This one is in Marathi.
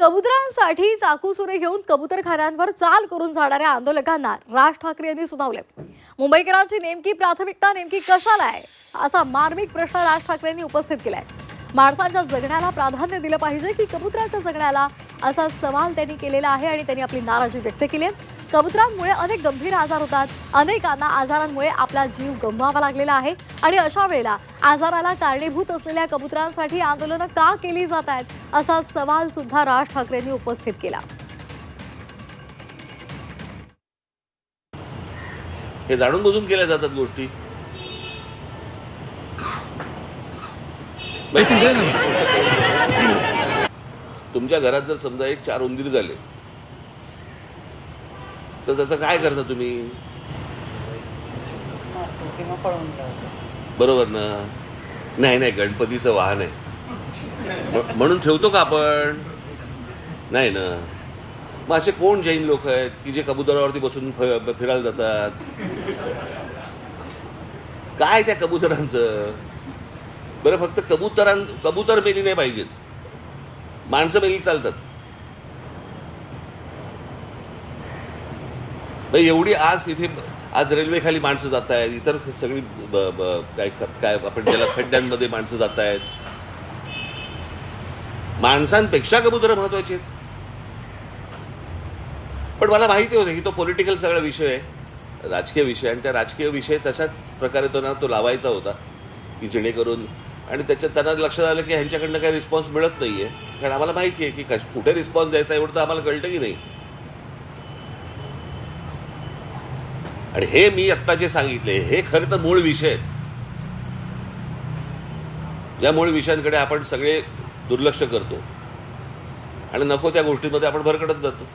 कबुतरांसाठी चाकू सुरे घेऊन कबुतरखान्यांवर चाल करून जाणाऱ्या आंदोलकांना राज ठाकरे यांनी सुनावले. मुंबईकरांची नेमकी प्राथमिकता नेमकी कशाला आहे असा मार्मिक प्रश्न राज ठाकरेंनी उपस्थित केलाय. माणसांच्या जगण्याला प्राधान्य दिलं पाहिजे की कबुतरांच्या जगण्याला असा सवाल त्यांनी केलेला आहे आणि त्यांनी आपली नाराजी व्यक्त केली आहे. कबुतरांमुळे अनेक गंभीर आजार होतात. अनेकांना आजारांमुळे आपला जीव गमवावा लागलेला आहे. आणि अशा वेळेला आजाराला कारणीभूत असलेल्या कबुतरांसाठी आंदोलनं का केली जात आहेत? असा सवाल सुद्धा राज ठाकरेंनी उपस्थित केला. हे जाणून बुजून केल्या जातात गोष्टी. तुमच्या घरात जर समजा एक चार उंदीर झाले तर त्याचं काय करता तुम्ही? बरोबर ना? नाही नाही गणपतीचं वाहन आहे. म्हणून ठेवतो का आपण? नाही ना? मग असे कोण जैन लोक आहेत की जे कबुतरावरती बसून फिरायला जातात? काय त्या कबुतरांचं? बरं फक्त कबुतरां कबुतर मेली नाही पाहिजेत. माणसं मेली चालतात. मग एवढी आज इथे आज रेल्वेखाली माणसं जात आहेत इतर सगळी ब- ब- काय काय आपण ज्याला खड्ड्यांमध्ये माणसं जात आहेत माणसांपेक्षा कबुतरं महत्वाची आहेत. पण मला माहिती होतं की तो पॉलिटिकल सगळा विषय आहे राजकीय विषय आणि त्या राजकीय विषय तशाच प्रकारे तो ना तो लावायचा होता की जेणेकरून आणि त्याच्यात त्यांना लक्षात आलं की ह्यांच्याकडनं काही रिस्पॉन्स मिळत नाहीये. कारण आम्हाला माहिती आहे की कश- कुठे रिस्पॉन्स द्यायचा एवढं तर आम्हाला कळतं की नाही. आणि हे मी आत्ता जे सांगितले हे खरं तर मूळ विषय आहेत. ज्या मूळ विषयांकडे आपण सगळे दुर्लक्ष करतो. आणि नको त्या गोष्टींमध्ये आपण भरकटत जातो.